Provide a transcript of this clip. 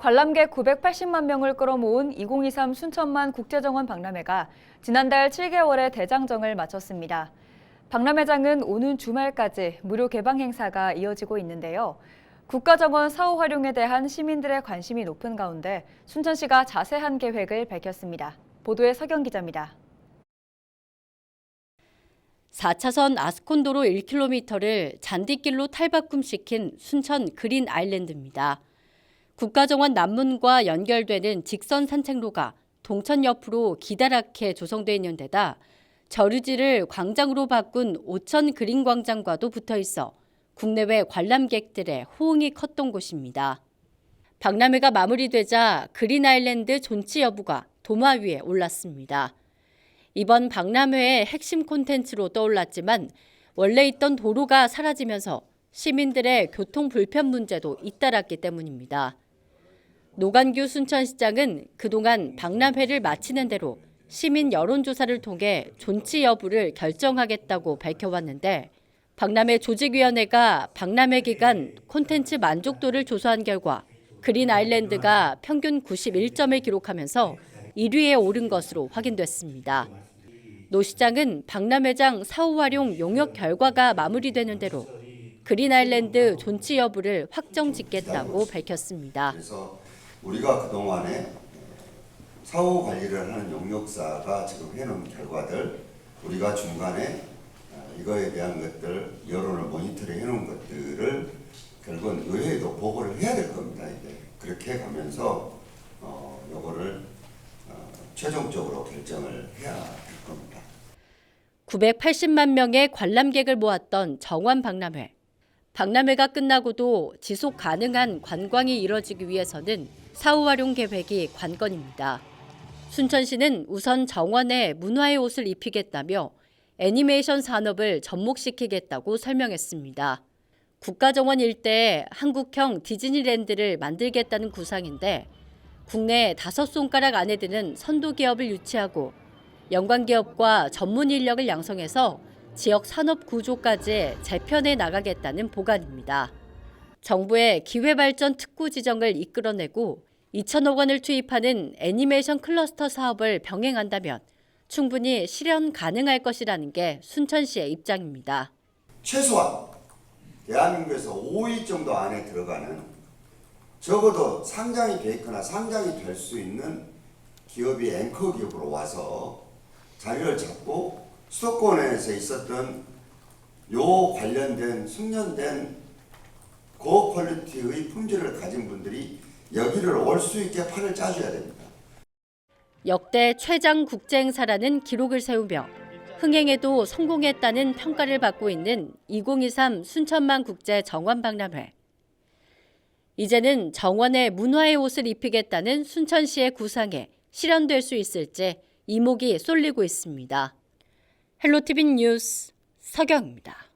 관람객 980만 명을 끌어모은 2023 순천만 국제정원 박람회가 지난달 7개월의 대장정을 마쳤습니다. 박람회장은 오는 주말까지 무료 개방 행사가 이어지고 있는데요. 국가정원 사후 활용에 대한 시민들의 관심이 높은 가운데 순천시가 자세한 계획을 밝혔습니다. 보도에 서경 기자입니다. 4차선 아스콘도로 1km를 잔디길로 탈바꿈시킨 순천 그린 아일랜드입니다. 국가정원 남문과 연결되는 직선 산책로가 동천 옆으로 기다랗게 조성돼 있는 데다 저류지를 광장으로 바꾼 오천 그린 광장과도 붙어 있어 국내외 관람객들의 호응이 컸던 곳입니다. 박람회가 마무리되자 그린 아일랜드 존치 여부가 도마 위에 올랐습니다. 이번 박람회의 핵심 콘텐츠로 떠올랐지만 원래 있던 도로가 사라지면서 시민들의 교통 불편 문제도 잇따랐기 때문입니다. 노관규 순천시장은 그동안 박람회를 마치는 대로 시민 여론조사를 통해 존치 여부를 결정하겠다고 밝혀왔는데 박람회 조직위원회가 박람회 기간 콘텐츠 만족도를 조사한 결과 그린 아일랜드가 평균 91점을 기록하면서 1위에 오른 것으로 확인됐습니다. 노 시장은 박람회장 사후 활용 용역 결과가 마무리되는 대로 그린 아일랜드 존치 여부를 확정 짓겠다고 밝혔습니다. 우리가 그동안에 사후 관리를 하는 용역사가 지금 해놓은 결과들 우리가 중간에 어, 이거에 대한 것들 여론을 모니터링 해놓은 것들을 결국은 의회에도 보고를 해야 될 겁니다. 이제 그렇게 가면서 어 요거를 어, 최종적으로 결정을 해야 될 겁니다. 980만 명의 관람객을 모았던 정원 박람회. 박람회가 끝나고도 지속 가능한 관광이 이뤄지기 위해서는 사후 활용 계획이 관건입니다. 순천시는 우선 정원에 문화의 옷을 입히겠다며 애니메이션 산업을 접목시키겠다고 설명했습니다. 국가정원 일대에 한국형 디즈니랜드를 만들겠다는 구상인데 국내 다섯 손가락 안에 드는 선도 기업을 유치하고 연관 기업과 전문 인력을 양성해서 지역 산업 구조까지 재편해 나가겠다는 보관입니다. 정부의 기회발전 특구 지정을 이끌어내고 2천억 원을 투입하는 애니메이션 클러스터 사업을 병행한다면 충분히 실현 가능할 것이라는 게 순천 시의 입장입니다. 최소한 대한민국에서 5위 정도 안에 들어가는 적어도 상장이 돼 있거나 상장이 될 수 있는 기업이 앵커 기업으로 와서 자리를 잡고 수도권에서 있었던 요 관련된 숙련된 고퀄리티의 품질을 가진 분들이 여기를 올 수 있게 판을 짜줘야 됩니다. 역대 최장 국제행사라는 기록을 세우며 흥행에도 성공했다는 평가를 받고 있는 2023 순천만 국제 정원 박람회. 이제는 정원에 문화의 옷을 입히겠다는 순천시의 구상에 실현될 수 있을지 이목이 쏠리고 있습니다. 헬로티비 뉴스 서경입니다.